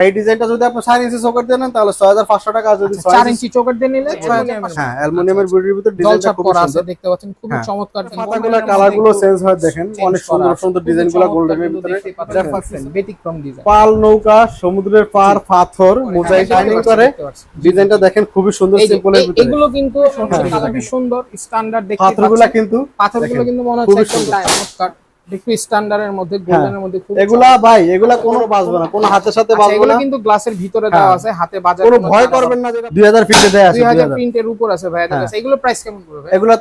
এই ডিজাইনটা যদি আপনি চার ইঞ্চি চোখের দিয়ে নেন তাহলে ছয় হাজার পাঁচশো টাকা যদি আচ্ছা, ছয় চার ইঞ্চি চোখের দিয়ে নিলে ছয় হাজার হ্যাঁ অ্যালুমিনিয়ামের বডির ভিতর ডিজাইনটা খুব আছে সুন্দর দেখতে পাচ্ছেন হ্যাঁ। চমৎকার পাতাগুলো কালারগুলো চেঞ্জ হয় দেখেন অনেক সুন্দর সুন্দর খুবই ডিজাইনগুলো গোল্ডেনের ভিতরে দেখেন। পাচ্ছেন, ব্যতিক্রম ডিজাইন পাল নৌকা সমুদ্রের পার পাথর মোজাইক শাইনিং করে ডিজাইনটা দেখেন খুবই সুন্দর সিম্পলের ভিতরে এগুলো কিন্তু হ্যাঁ। খুবই সুন্দর স্ট্যান্ডার্ড দেখতে পাথরগুলা কিন্তু পাথরগুলো কিন্তু মনে হচ্ছে একদম সুন্দর। ডায়মন্ড কাট একটু স্ট্যান্ডার্ডের মধ্যে গোল্ডেনের মধ্যে খুব এগুলা ভাই এগুলা কোনো বাজবে না কোনো হাতের সাথে আচ্ছা, বাজবে এগুলো না। কিন্তু গ্লাসের ভিতরে দেওয়া হ্যাঁ। আছে হাতে বাজার কোনো ভয় করবেন না যেটা দুই হাজার ফিটে দেয় আছে 2000 প্রিন্টের উপর আছে ভাই হ্যাঁ। এগুলো প্রাইস কেমন পড়বে? এগুলা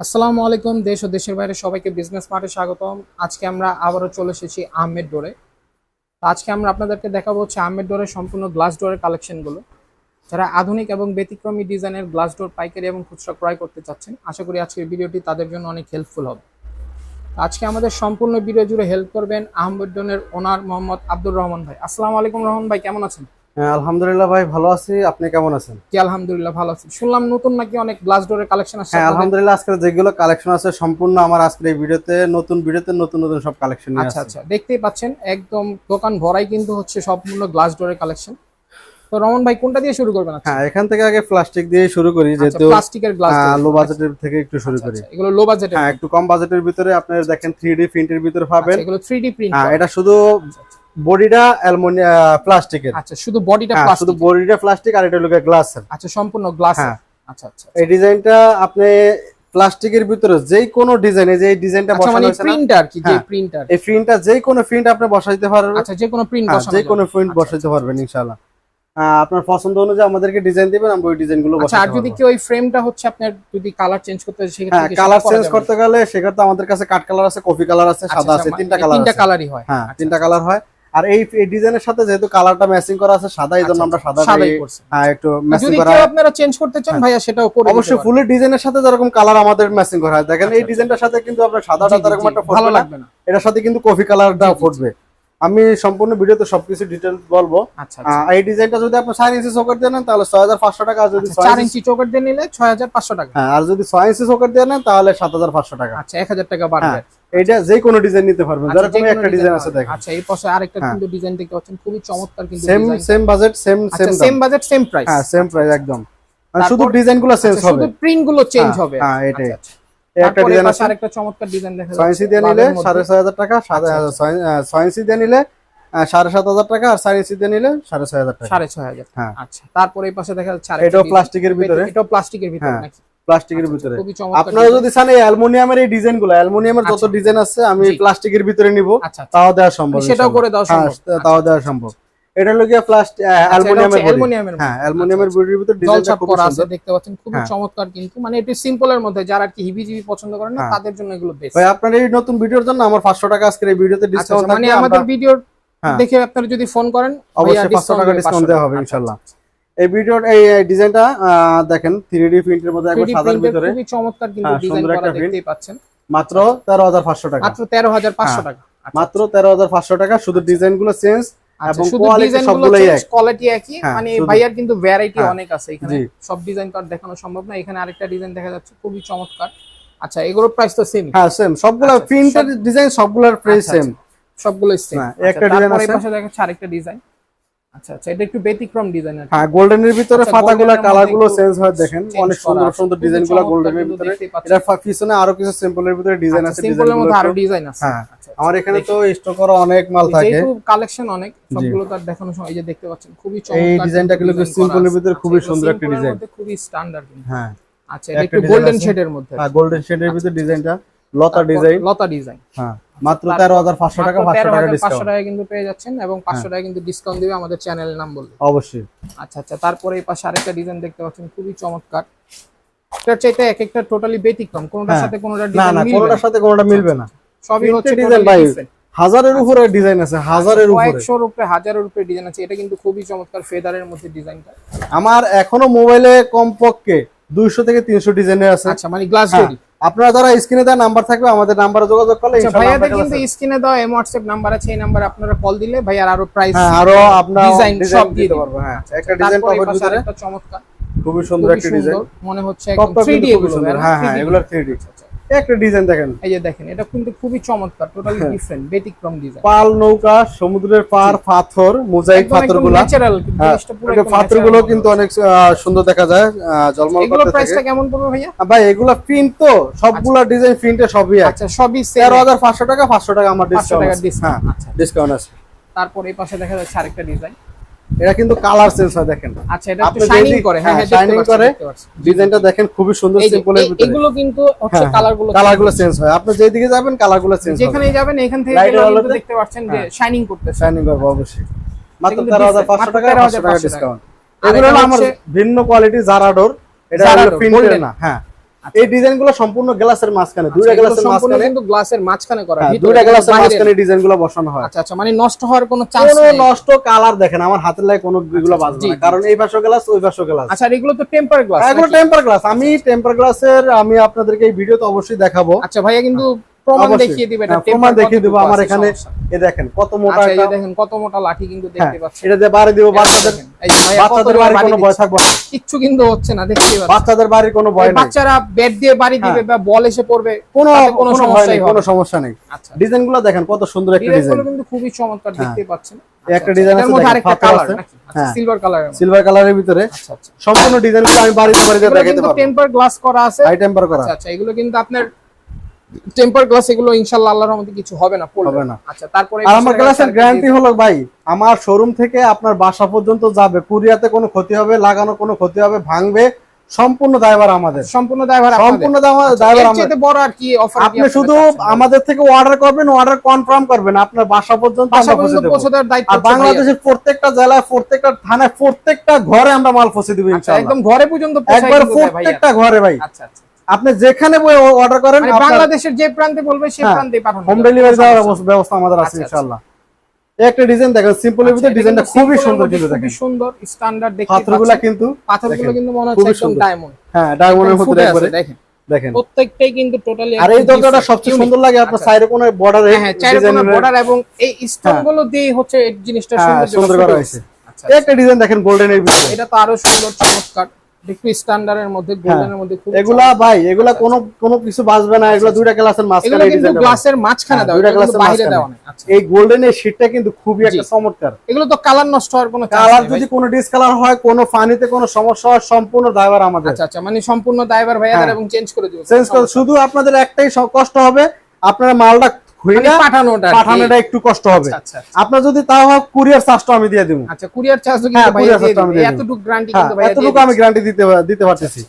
আসসালামু আলাইকুম দেশ ও দেশের বাইরে সবাইকে বিজনেস মার্টে স্বাগতম। আজকে আমরা আবারও চলে এসেছি আহমেদ ডোরে আজকে আমরা আপনাদেরকে দেখাবো হচ্ছে আহমেদ ডোরের সম্পূর্ণ গ্লাস ডোরের কালেকশনগুলো যারা আধুনিক এবং ব্যতিক্রমী ডিজাইনের গ্লাস ডোর পাইকারি এবং খুচরা ক্রয় করতে চাচ্ছেন আশা করি আজকের ভিডিওটি তাদের জন্য অনেক হেল্পফুল হবে। আজকে আমাদের সম্পূর্ণ ভিডিও জুড়ে হেল্প করবেন আহমেদ ডোনের ওনার মোহাম্মদ আব্দুর রহমান ভাই। আসসালামু আলাইকুম রহমান ভাই কেমন আছেন? হ্যাঁ, আলহামদুলিল্লাহ ভাই ভালো আছি। আপনি কেমন আছেন? জি আলহামদুলিল্লাহ ভালো আছি। শুনলাম নতুন নাকি অনেক গ্লাস ডোরের কালেকশন হ্যাঁ আলহামদুলিল্লাহ আজকে যেগুলো কালেকশন আছে সম্পূর্ণ আমার আজকের এই ভিডিওতে নতুন ভিডিওতে নতুন নতুন সব কালেকশন নিয়ে আচ্ছা আচ্ছা। দেখতেই পাচ্ছেন একদম দোকান ভরাই কিন্তু হচ্ছে সম্পূর্ণ গ্লাস ডোরের কালেকশন তো রমন ভাই কোনটা দিয়ে শুরু করবেন আচ্ছা হ্যাঁ এখান থেকে আগে প্লাস্টিক দিয়ে শুরু করি যেহেতু প্লাস্টিকের গ্লাস লো বাজেটের থেকে একটু শুরু করি। এগুলো লো হ্যাঁ একটু কম বাজেটের ভিতরে আপনার দেখেন থ্রি ডি প্রিন্টের ভিতরে পাবেন। এগুলো 3D প্রিন্ট হ্যাঁ এটা শুধু বডিটা অ্যালুমিনিয়াম প্লাস্টিকের আচ্ছা শুধু বডিটা হ্যাঁ শুধু বডিটা প্লাস্টিক আর এটা গ্লাসের আচ্ছা সম্পূর্ণ গ্লাস হ্যাঁ। আচ্ছা আচ্ছা এই ডিজাইনটা আপনি প্লাস্টিকের ভিতরে যেই কোনো ডিজাইনে যে ডিজাইনটা আচ্ছা বসানো মানে হয়েছে না প্রিন্টার কি যে হ্যাঁ। প্রিন্টার এই প্রিন্টটা যে কোনো প্রিন্ট আপনি বসাইতে পারবেন। আচ্ছা যে কোনো প্রিন্ট হ্যাঁ, বসানো যে কোনো প্রিন্ট আচ্ছা, বসাইতে পারবেন ইনশাআল্লাহ। আপনার পছন্দ অনুযায়ী আমাদেরকে ডিজাইন দিবেন আমরা ওই ডিজাইনগুলো আচ্ছা আর যদি। কি ওই ফ্রেমটা হচ্ছে আপনার যদি কালার চেঞ্জ করতে হয় সেক্ষেত্রে হ্যাঁ কালার চেঞ্জ করতে গেলে সেক্ষেত্রে আমাদের কাছে কাট কালার আছে কফি কালার আছে আচ্ছা, সাদা আছে আচ্ছা, তিনটা কালার তিনটা কালারই হয়। হ্যাঁ আচ্ছা, তিনটা কালার হয়। আর এই এই ডিজাইনের সাথে যেহেতু কালারটা ম্যাচিং করা আছে সাদা এই জন্য আমরা সাদা সাদাই করছে। হ্যাঁ একটু ম্যাচিং যদি করা কেউ আপনারা চেঞ্জ করতে চান ভাইয়া সেটাও করে অবশ্যই। ফুলের ডিজাইনের সাথে যেরকম কালার আমাদের ম্যাচিং করা হয়। দেখেন এই ডিজাইনটার সাথে কিন্তু আপনার সাদাটা তেরকম একটা ভালো লাগবে না। এটার সাথে কিন্তু কফি কালারটা। ফুটবে। আমি সম্পূর্ণ ভিডিওতে সবকিছু ডিটেলস বলব। আচ্ছা আচ্ছা। এই ডিজাইনটা যদি আপনি চার ইঞ্চি চোখের দিয়ে নেন তাহলে ছয় হাজার পাঁচশো টাকা। আর যদি আচ্ছা, চার ইঞ্চি চৌকাট দিয়ে নিলে ছয় হাজার পাঁচশো টাকা। হ্যাঁ আর যদি ছয় ইঞ্চি চোখের দিয়ে নেন তাহলে সাত হাজার পাঁচশো টাকা। আচ্ছা এক হাজার টাকা বাড়বে। এটা এইটা যে কোনো ডিজাইন নিতে পারবেন। আচ্ছা, যেরকম যে কোনো একটা ডিজাইন আছে। দেখেন। আচ্ছা এই পাশে আরেকটা হ্যাঁ। কিন্তু ডিজাইন দেখতে পাচ্ছেন খুবই চমৎকার কিন্তু same same budget same same same budget same price হ্যাঁ সেম প্রাইস একদম। মানে শুধু তারপর- ডিজাইনগুলো চেঞ্জ হবে। প্রিন্টগুলো চেঞ্জ হ্যাঁ, হবে। হ্যাঁ, এটাই। আচ্ছা, আচ্ছা। একটা তারপরে ডিজাইন পাশে আছে। আরেকটা চমৎকার ডিজাইন দেখা ছয় ইঞ্চি দিয়ে নিলে সাড়ে ছয় হাজার টাকা সাড়ে আচ্ছা, ছয়- আহ, ছয় ইঞ্চি দিয়ে নিলে সাড়ে সাত হাজার টাকা আর চার দিয়ে নিলে সাড়ে ছয় হাজার টাকা। সাড়ে ছয় হাজার। আচ্ছা তারপরে এই পাশে দেখা যাচ্ছে এটাও প্লাস্টিকের ভিতরে। এটাও প্লাস্টিকের ভিতরে হ্যাঁ, নাকি প্লাস্টিকের আচ্ছা, ভিতরে। আপনারা যদি চান এই অ্যালুমিনিয়ামের এই ডিজাইনগুলো অ্যালুমিনিয়ামের যত আচ্ছা। ডিজাইন আছে আমি প্লাস্টিকের ভিতরে নিব। আচ্ছা আচ্ছা। তাও দেওয়া সম্ভব সেটাও করে দেওয়া হ্যাঁ, সম্ভব। তাও দেওয়া সম্ভব। এটা হলো গিয়ে প্লাস্টিক অ্যালুমিনিয়ামের অ্যালুমিনিয়ামের হ্যাঁ অ্যালুমিনিয়ামের বডির ভিতরে ডিজাইনটা খুব সুন্দর। দেখতে পাচ্ছেন খুবই হ্যাঁ। চমৎকার কিন্তু মানে একটু সিম্পলের মধ্যে যারা আর কি হিবিজিবি পছন্দ করেন না হ্যাঁ। তাদের জন্য এগুলো বেস্ট ভাই আপনার এই নতুন ভিডিওর জন্য আমার পাঁচশো টাকা আজকের এই ভিডিওতে আচ্ছা ডিসকাউন্ট আচ্ছা, মানে আমাদের ভিডিও হ্যাঁ। দেখে আপনারা যদি ফোন করেন অবশ্যই পাঁচশো টাকা ডিসকাউন্ট দেওয়া হবে ইনশাল্লাহ। এই ভিডিওর এই ডিজাইনটা দেখেন থ্রি ডি প্রিন্টের মধ্যে একবার সাদার ভিতরে। খুবই চমৎকার কিন্তু ডিজাইন করা। দেখতেই পাচ্ছেন। মাত্র তেরো হাজার পাঁচশো টাকা। মাত্র তেরো হাজার পাঁচশো হ্যাঁ, টাকা। আচ্ছা, মাত্র তেরো হাজার পাঁচশো টাকা শুধু ডিজাইনগুলো চেঞ্জ আচ্ছা, এবং কোয়ালিটি ডিজাইন এক। কোয়ালিটি একই হ্যাঁ, মানে ভাইয়ার কিন্তু ভ্যারাইটি হ্যাঁ, অনেক আছে এখানে। সব ডিজাইন দেখানো সম্ভব না। এখানে আরেকটা ডিজাইন দেখা যাচ্ছে খুবই চমৎকার। আচ্ছা এগুলোর প্রাইস তো সেম হ্যাঁ সেম সবগুলো আচ্ছা, প্রিন্টের ডিজাইন সবগুলোর প্রাইস আচ্ছা, সেম সবগুলো সেম হ্যাঁ, একটা design আছে। পাশে দেখাচ্ছে আরেকটা ডিজাইন আচ্ছা আচ্ছা এটা একটু ব্যতিক্রম ডিজাইন আছে হ্যাঁ গোল্ডেনের ভিতরে আচ্ছা, পাতাগুলো চেঞ্জ হয় দেখেন। অনেক সুন্দর ডিজাইন গোল্ডেনের ভিতরে। এটা পিছনে আরও কিছু সিম্পলের ভিতরে ডিজাইন আছে সিম্পলের মধ্যে আরও ডিজাইন আছে। হ্যাঁ। আচ্ছা, আমার এখানে তো স্টক করা অনেক মাল থাকে। যেহেতু কালেকশন অনেক সবগুলো তার দেখানো সময় এই যে দেখতে পাচ্ছেন খুবই এই চমৎকার ডিজাইনটা কিন্তু সিম্পলের। ভিতরে আচ্ছা, খুবই সুন্দর একটা ডিজাইন খুবই স্ট্যান্ডার্ড হ্যাঁ। আচ্ছা এটা একটু গোল্ডেন শেডের মধ্যে হ্যাঁ গোল্ডেন শেডের ভিতরে ডিজাইনটা লতা ডিজাইন লতা ডিজাইন হ্যাঁ মাত্র তেরো হাজার পাঁচশো টাকা পাঁচশো টাকা পাঁচশো ডিসকাউন্ট টাকা কিন্তু পেয়ে যাচ্ছেন এবং পাঁচশো টাকা কিন্তু ডিসকাউন্ট দিবে আমাদের চ্যানেলের নাম বললে। অবশ্যই। আচ্ছা আচ্ছা তারপরে এই পাশে আরেকটা ডিজাইন দেখতে পাচ্ছেন খুবই চমৎকার। এটার চাইতে এক একটা টোটালি ব্যতিক্রম কোনোটার হ্যাঁ। সাথে কোনোটার না ডিজাইন না মিলবে কোনোটার না। সাথে কোনোটা মিলবে না। সবই হচ্ছে totally ভাই। হাজারের উপরে ডিজাইন আছে হাজারের উপরে। কয়েকশোর উপরে হাজারের উপরে ডিজাইন আছে। এটা কিন্তু খুবই চমৎকার ফেদারের মধ্যে ডিজাইনটা আমার এখনও মোবাইলে কমপক্ষে দুইশো থেকে তিনশো ডিজাইনের আছে। আচ্ছা মানে গ্লাস হ্যাঁ, আপনারা যারা স্ক্রিনে দেওয়া নাম্বার থাকবে আমাদের নাম্বারে যোগাযোগ করলে আচ্ছা ভাইয়াদের কিন্তু স্ক্রিনে দেওয়া এম হোয়াটসঅ্যাপ নাম্বার আছে এই নাম্বারে আপনারা কল দিলে ভাইয়ার আরও প্রাইস হ্যাঁ আরও আপনার ডিজাইন সব দিয়ে দিতে পারব। হ্যাঁ একটা ডিজাইন পাবেন ভিতরে চমৎকার। খুবই সুন্দর একটা ডিজাইন মনে হচ্ছে একদম 3D খুবই এগুলো? হ্যাঁ হ্যাঁ 3D এগুলো 3D একটা ডিজাইন দেখেন। এই যে দেখেন এটা কিন্তু খুবই চমৎকার টোটালি হ্যাঁ। ডিফারেন্ট ব্যতিক্রম ডিজাইন পাল নৌকা সমুদ্রের পার পাথর মোজাইক পাথরগুলো। ন্যাচারাল হ্যাঁ, জিনিসটা পুরো একদমগুলো কিন্তু অনেক সুন্দর দেখা যায় এগুলো করতে প্রাইসটা কেমন পড়বে ভাইয়া? ভাই এগুলা প্রিন্ট তো সবগুলা ডিজাইন প্রিন্টে সবই এক। আচ্ছা সবই তেরো সেম হাজার পাঁচশো টাকা পাঁচশো টাকা আমার 500 ডিসকাউন্ট আছে। হ্যাঁ আচ্ছা। ডিসকাউন্ট আছে। তারপর এই পাশে দেখা যাচ্ছে আরেকটা ডিজাইন এটা কিন্তু কালার চেঞ্জ হয় দেখেন। আচ্ছা এটা একটু শাইনিং করে হ্যাঁ হ্যাঁ, হ্যাঁ পাচ্ছি, করে। ডিজাইনটা দেখেন খুবই সুন্দর সিম্পলের ভিতরে। এগুলো কিন্তু হচ্ছে হ্যাঁ, কালারগুলো কালারগুলো চেঞ্জ হয়। আপনি যেদিকে যাবেন কালারগুলো চেঞ্জ হবে। যেখানেই যাবেন এখান থেকে কিন্তু দেখতে পাচ্ছেন যে হ্যাঁ। শাইনিং করতে শাইনিং করব অবশ্যই। মাত্র কিন্তু তেরো হাজার different, পাঁচশো মাত্র টাকা 13,500 টাকা। ডিসকাউন্ট এগুলো হলো আমার ভিন্ন কোয়ালিটি জারাডোর এটা হলো প্রিন্টের না হ্যাঁ। এই ডিজাইনগুলো সম্পূর্ণ গ্লাসের মাঝখানে দুইটা আচ্ছা, গ্লাসের মাঝখানে। কিন্তু গ্লাসের মাঝখানে করা হ্যাঁ, দুইটা গ্লাসের মাঝখানে ডিজাইনগুলো বসানো হয়। আচ্ছা আচ্ছা মানে নষ্ট হওয়ার কোনো চান্স কোনো নষ্ট কালার দেখেন আমার হাতের লাগে কোনো এগুলো আচ্ছা, বাজবে না কারণ এই পাশে গ্লাস ওই পাশে গ্লাস আচ্ছা এগুলো তো টেম্পার গ্লাস এগুলো টেম্পার গ্লাস আমি টেম্পার গ্লাসের আমি আপনাদেরকে এই ভিডিওতে অবশ্যই দেখাবো। আচ্ছা ভাইয়া কিন্তু প্রমাণ দেখিয়ে দিবে এটা হ্যাঁ, প্রমাণ দেখিয়ে দিব আমার এখানে এ দেখেন কত মোটা আচ্ছা একটা দেখেন কত মোটা লাঠি কিন্তু হ্যাঁ, দেখতে পাচ্ছেন। এটা দিয়ে বাড়ি দিব বাচ্চাদের দেখেন, এই যে ভাইয়া বাচ্চাদের বাড়ি বাড়ি কোনো ভয় থাকবে না। কিচ্ছু কিন্তু হচ্ছে না পাচ্ছেন। বাচ্চাদের বাড়ির কোনো ভয় নেই। বাচ্চারা ব্যাট দিয়ে বাড়ি দিবে বা বল এসে পড়বে কোনো তাতে কোনো কোনো নেই কোনো সমস্যা নেই। আচ্ছা। ডিজাইন দেখেন কত সুন্দর একটা ডিজাইন। ডিজাইন কিন্তু খুবই চমৎকার দেখতে পাচ্ছেন। একটা ডিজাইন এর আছে মধ্যে আরেকটা কালার হ্যাঁ। সিলভার কালারের সিলভার কালারের ভিতরে আচ্ছা আচ্ছা। সম্পূর্ণ ডিজাইন আমি বাড়িতে বাড়িতে দেখাতে কিন্তু পারব। টেম্পার গ্লাস করা আছে। হাই টেম্পার করা। আচ্ছা আচ্ছা এগুলো কিন্তু আপনার টেম্পার গ্লাস এগুলো ইনশাআল্লাহ আল্লাহর রহমতে কিছু হবে না পড়বে না। আচ্ছা তারপরে আর আমার গ্লাসের গ্যারান্টি হলো ভাই আমার শোরুম থেকে আপনার বাসা পর্যন্ত যাবে কুরিয়াতে কোনো ক্ষতি হবে লাগানো কোনো ক্ষতি হবে ভাঙবে সম্পূর্ণ দায়ভার আমাদের। সম্পূর্ণ দায়ভার সম্পূর্ণ দায়ভার আমাদের চাইতে বড় আর কি অফার আপনি শুধু আমাদের থেকে অর্ডার করবেন অর্ডার কনফার্ম করবেন আপনার বাসা পর্যন্ত বাসা পৌঁছে পর্যন্ত পৌঁছে দেওয়ার দায়িত্ব আর বাংলাদেশের প্রত্যেকটা জেলায় প্রত্যেকটা থানায় প্রত্যেকটা ঘরে আমরা মাল পৌঁছে দিব আচ্ছা, ইনশাআল্লাহ। একদম ঘরে পর্যন্ত পৌঁছায় একবার প্রত্যেকটা ঘরে ভাই। আচ্ছা আচ্ছা। আপনি যেখানে অর্ডার করেন মানে বাংলাদেশের যে প্রান্তে বলবে সেই হ্যাঁ, প্রান্তে পাঠানো হোম ডেলিভারি দেওয়ার ব্যবস্থা আমাদের আছে আচ্ছা, আচ্ছা। ইনশাআল্লাহ। একটা ডিজাইন দেখেন সিম্পলের আচ্ছা, ভিতরে ডিজাইনটা খুবই সুন্দর কিন্তু খুবই দেখেন। সুন্দর স্ট্যান্ডার্ড দেখতে পাথরগুলা কিন্তু পাথরগুলো কিন্তু মনে হচ্ছে একদম ডায়মন্ড হ্যাঁ ডায়মন্ডের মধ্যে একবারে দেখেন। দেখেন। প্রত্যেকটাই কিন্তু টোটালি আর এই দরজাটা সবচেয়ে সুন্দর লাগে আপনার সাইডে কোনো বর্ডারে হ্যাঁ চাইরে কোনো বর্ডার এবং এই স্টোনগুলো দিয়ে হচ্ছে এই জিনিসটা হ্যাঁ, সুন্দর সুন্দর করা হয়েছে। আচ্ছা একটা ডিজাইন দেখেন গোল্ডেনের ভিতরে। এটা তো আরও সুন্দর চমৎকার। একটু স্ট্যান্ডার্ডের মধ্যে গোল্ডেনের মধ্যে খুব হ্যাঁ। এগুলা ভাই এগুলা কোনো কোনো কিছু বাঁচবে না এগুলা দুইটা এগুলো মাঝখানে কিন্তু গ্লাসের মাঝখানে হ্যাঁ, দাও দুইটা গ্লাসের বাইরে আচ্ছা এই গোল্ডেনের শীটটা কিন্তু খুবই একটা। চমৎকার এগুলো তো কালার নষ্ট হওয়ার কোনো কালার যদি। কোনো ডিসকালার হয় কোনো পানিতে কোনো সমস্যা হয় সম্পূর্ণ ড্রাইভার আমাদের আচ্ছা আচ্ছা মানে সম্পূর্ণ ড্রাইভার ভাইয়াদের হ্যাঁ। এবং চেঞ্জ করে দিও চেঞ্জ করে শুধু আপনাদের একটাই কষ্ট হবে আপনার মালটা পাঠানোটা একটু কষ্ট হবে। আচ্ছা আচ্ছা। আপনার যদি তাও কুরিয়ার চার্জটা আমি দিয়ে দিব। আচ্ছা কুরিয়ার চার্জ হ্যাঁ। এতটুকু গ্যারান্টি হ্যাঁ এতটুকু আমি গ্যারান্টি দিতে দিতে পারতেছি।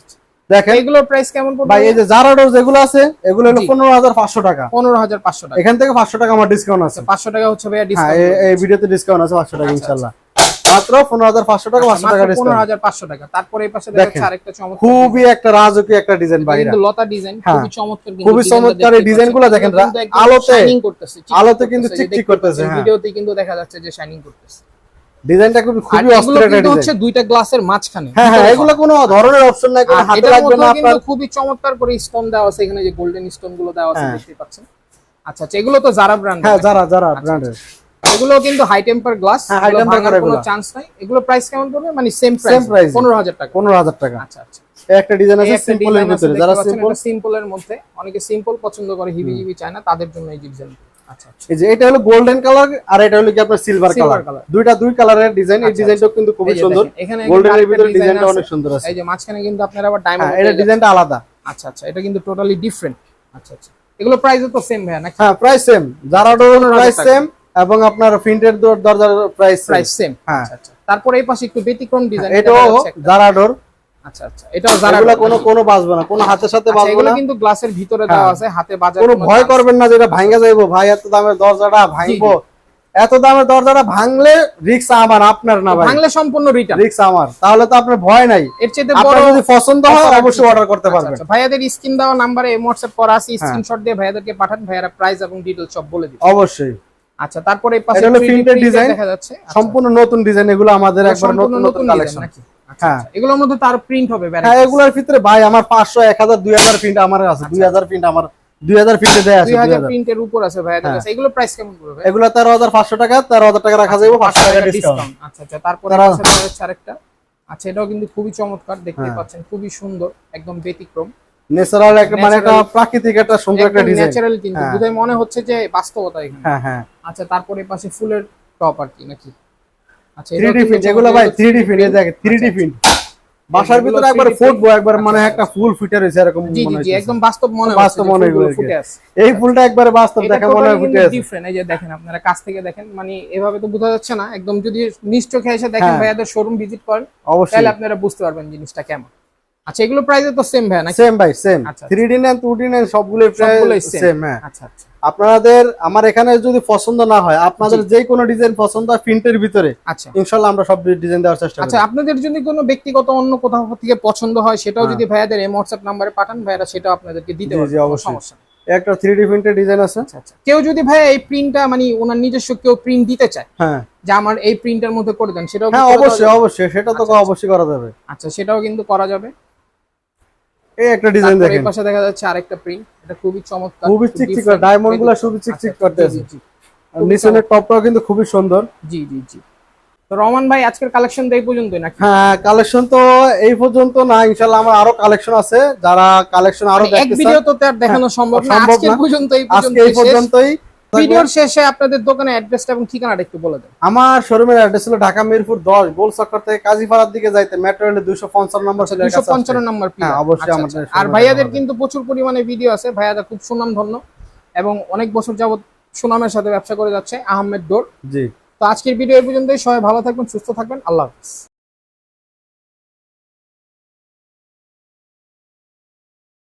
দেখেন। এগুলোর প্রাইস কেমন পড়বে? ভাই এই যে জারা ডোজ যেগুলো আছে এগুলো হলো জি। পনেরো হাজার পাঁচশো টাকা। পনেরো হাজার পাঁচশো টাকা। এখান থেকে পাঁচশো টাকা আমার ডিসকাউন্ট আছে। পাঁচশো টাকা হচ্ছে হ্যাঁ ডিসকাউন্ট এই- এই ভিডিওতে ডিসকাউন্ট আছে পাঁচশো টাকা ইনশাল্লাহ। মাত্র পনেরো হাজার পাঁচশো টাকা পাঁচশো টাকা পনেরো ডিসকাউন্ট টাকা। তারপরে এই পাশে আরেকটা চমৎকার খুবই একটা রাজকীয় একটা ডিজাইন বাইরে। কিন্তু লতা ডিজাইন হ্যাঁ। খুবই চমৎকার কিন্তু খুবই চমৎকার এই ডিজাইনগুলো দেখেন, আলোতে- শাইনিং করতেছে আলোতে কিন্তু চিকচিক করতেছে, হ্যাঁ। ভিডিওতে কিন্তু দেখা যাচ্ছে যে শাইনিং করতেছে। ডিজাইনটা খুবই খুবই অস্থির একটা কিন্তু হচ্ছে দুইটা গ্লাসের মাঝখানে হ্যাঁ হ্যাঁ এগুলো কোনো ধরনের অপশন নাই কোনো হাতে লাগবে না আপনার খুবই চমৎকার করে স্টোন দেওয়া আছে এখানে যে গোল্ডেন স্টোনগুলো দেওয়া আছে হ্যাঁ। দেখতে পাচ্ছেন। আচ্ছা আচ্ছা এগুলো তো জারা ব্র্যান্ড হ্যাঁ যারা যারা ব্র্যান্ডের এগুলো কিন্তু হাই টেম্পার গ্লাস ভাঙার করা কোনো চান্স নাই। এগুলো প্রাইস কেমন পড়বে? মানে সেম প্রাইস price। পনেরো হাজার টাকা। পনেরো হাজার টাকা। আচ্ছা আচ্ছা। একটা ডিজাইন আছে একটা সিম্পলের ভিতরে। যারা পাচ্ছেন, সিম্পল এটা মধ্যে। অনেকে সিম্পল পছন্দ করে হিবি জিবি চায় না তাদের জন্য এই ডিজাইন আচ্ছা আচ্ছা। এই যে এটা হলো গোল্ডেন কালার আর এটা হলো কি আপনার সিলভার কালার দুইটা দুই কালারের ডিজাইন এই আচ্ছা, ডিজাইনটাও কিন্তু সুন্দর। ভিতরে ডিজাইনটা অনেক সুন্দর আছে। এই যে মাঝখানে কিন্তু আপনার আবার ডায়মন্ড হ্যাঁ এটা ডিজাইনটা আলাদা। আচ্ছা আচ্ছা এটা কিন্তু টোটালি ডিফারেন্ট আচ্ছা আচ্ছা। এগুলো প্রাইসও তো সেম নাকি? হ্যাঁ প্রাইস সেম যারা প্রাইস সেম এবং আপনার প্রিন্টের দরজার প্রাইস প্রাইস সেম হ্যাঁ। আচ্ছা আচ্ছা। তারপরে এই পাশে একটু ব্যতিক্রম ডিজাইন এটাও যারা ডোর আচ্ছা আচ্ছা। এটাও এগুলো কোনো কোনো বাজবে না। কোনো হাতের সাথে বাজবে এগুলো না। কিন্তু গ্লাসের ভিতরে দেওয়া হ্যাঁ। আছে হাতে বাজার কোনো ভয় করবেন না যেটা ভাঙ্গা যাইবো। ভাই এত দামের দরজাটা ভাঙবো। এত দামের দরজাটা ভাঙলে রিক্স আমার আপনার না ভাই। ভাঙলে সম্পূর্ণ রিটার্ন রিক্স আমার। তাহলে তো আপনার ভয় নাই। এর চেয়ে বড় যদি পছন্দ হয় অবশ্যই অর্ডার করতে আচ্ছা, পারবেন। আচ্ছা, ভাইয়াদের স্ক্রিন দেওয়া নাম্বারে হোয়াটসঅ্যাপ করা আছে। হ্যাঁ। স্ক্রিনশট দিয়ে ভাইয়াদেরকে পাঠান। ভাইয়ারা প্রাইস এবং ডিটেইলস সব বলে দিবে। অবশ্যই। আচ্ছা তারপরে এই পাশে এটা হলো 3D printed printed দেখা যাচ্ছে। আচ্ছা, সম্পূর্ণ নতুন ডিজাইন এগুলো আমাদের একবার নতুন নতুন কালেকশন আচ্ছা, হ্যাঁ। আচ্ছা। এগুলোর মধ্যে তার প্রিন্ট হবে হ্যাঁ এগুলোর ভিতরে ভাই আমার পাঁচশো এক হাজার দুই হাজার প্রিন্ট আমার আছে দুই হাজার প্রিন্ট আমার দুই হাজার প্রিন্টে দেয় আছে দুই দুই হাজার হাজার। প্রিন্টের উপর আছে ভাইয়াদের হ্যাঁ। কাছে এগুলো প্রাইস কেমন পড়বে এগুলো তেরো হাজার পাঁচশো টাকা তেরো হাজার টাকা রাখা যাবে পাঁচশো টাকা ডিসকাউন্ট আচ্ছা আচ্ছা তারপরে তারা- আছে আরেকটা। আচ্ছা এটাও কিন্তু খুবই চমৎকার দেখতে হ্যাঁ। পাচ্ছেন খুবই সুন্দর একদম ব্যতিক্রম। ন্যাচারাল একটা মানে একটা প্রাকৃতিক একটা সুন্দর একটা ডিজাইন ন্যাচারাল কিন্তু। হ্যাঁ। বুঝে মনে হচ্ছে যে বাস্তবতা এখানে। হ্যাঁ হ্যাঁ। আচ্ছা তারপরে পাশে ফুলের টপ আর কি নাকি? আচ্ছা থ্রি এটাও ডি কিন্তু প্রিন্ট এগুলো ভাই চমৎকার থ্রি ডি প্রিন্ট দেখেন থ্রি ডি আচ্ছা, প্রিন্ট বাসার ভিতরে একবার ফুটবো একবার আচ্ছা, মানে আচ্ছা, একটা ফুল ফিটে রয়েছে এরকম জি জি জি একদম বাস্তব মনে বাস্তব মনে হয় ফুটে আছে। এই ফুলটা একবারে বাস্তব দেখে মনে হয় ফুটে আছে। ডিফারেন্ট এই যে দেখেন আপনারা কাছ থেকে দেখেন মানে এভাবে তো বোঝা যাচ্ছে না। একদম যদি নিজ চোখে এসে দেখেন হ্যাঁ। ভাইয়াদের শোরুম ভিজিট করেন অবশ্যই। তাহলে আপনারা বুঝতে পারবেন জিনিসটা কেমন। আচ্ছা এগুলো প্রাইসে তো সেম নাকি? সেম ভাই সেম আচ্ছা, থ্রি ডি নেন টু ডি নেন সবগুলো same। সেম হ্যাঁ। আচ্ছা আচ্ছা। আপনাদের আমার এখানে যদি পছন্দ না হয় আপনাদের যে কোনো ডিজাইন পছন্দ হয় প্রিন্টের ভিতরে আচ্ছা। ইনশাল্লাহ আমরা সব ডিজাইন দেওয়ার চেষ্টা করব আচ্ছা আপনাদের যদি কোনো ব্যক্তিগত অন্য কোথাও থেকে পছন্দ হয় সেটাও হ্যাঁ। যদি ভাইয়াদের এই হোয়াটসঅ্যাপ নাম্বারে পাঠান ভাইয়ারা সেটাও আপনাদেরকে দিতে পারবে। সমস্যা একটা থ্রি ডি প্রিন্টের ডিজাইন আছে। আচ্ছা আচ্ছা। কেউ যদি ভাইয়া এই প্রিন্টটা মানে ওনার নিজস্ব কেউ প্রিন্ট দিতে চায় হ্যাঁ। যে আমার এই প্রিন্টের মধ্যে করে দেন সেটাও হ্যাঁ অবশ্যই অবশ্যই সেটা তো আচ্ছা, আচ্ছা। অবশ্যই করা যাবে। আচ্ছা সেটাও কিন্তু করা যাবে। এই একটা ডিজাইন তারপরে এই পাশে দেখা যাচ্ছে আরেকটা প্রিন্ট এটা খুবই চমৎকার খুবই চিকচিক ডায়মন্ডগুলা খুবই চিকচিক আচ্ছা। আর নিচের টপটাও কিন্তু খুবই সুন্দর। জি জি জি। তো রহমান ভাই আজকের কালেকশন এই নাকি? হ্যাঁ কালেকশন তো এই পর্যন্ত না ইনশাআল্লাহ আমার আরও কালেকশন আছে। যারা কালেকশন আরও মানে এক ভিডিও তো আর দেখানো সম্ভব না সম্ভব আজকে এই পর্যন্তই। ভিডিওর শেষে আপনাদের দোকানের অ্যাড্রেসটা এবং ঠিকানাটা একটু বলে দেন। আমার শোরুমের অ্যাড্রেস হলো ঢাকা মিরপুর দশ গোল চক্কর থেকে কাজীপাড়ার দিকে যাইতে মেট্রো দুইশো পঞ্চান্ন নম্বর ছেলে দুশো পঞ্চান্ন নাম্বার হ্যাঁ, অবশ্যই আমাদের আর শোরুমে ভাইয়াদের কিন্তু প্রচুর পরিমাণে ভিডিও আছে। ভাইয়াদা খুব সুনাম ধন্য এবং অনেক বছর যাবত সুনামের সাথে ব্যবসা করে যাচ্ছে আহমেদ ডোর জি। তো আজকের ভিডিও এই পর্যন্তই। সবাই ভালো থাকবেন সুস্থ থাকবেন। আল্লাহ হাফিজ।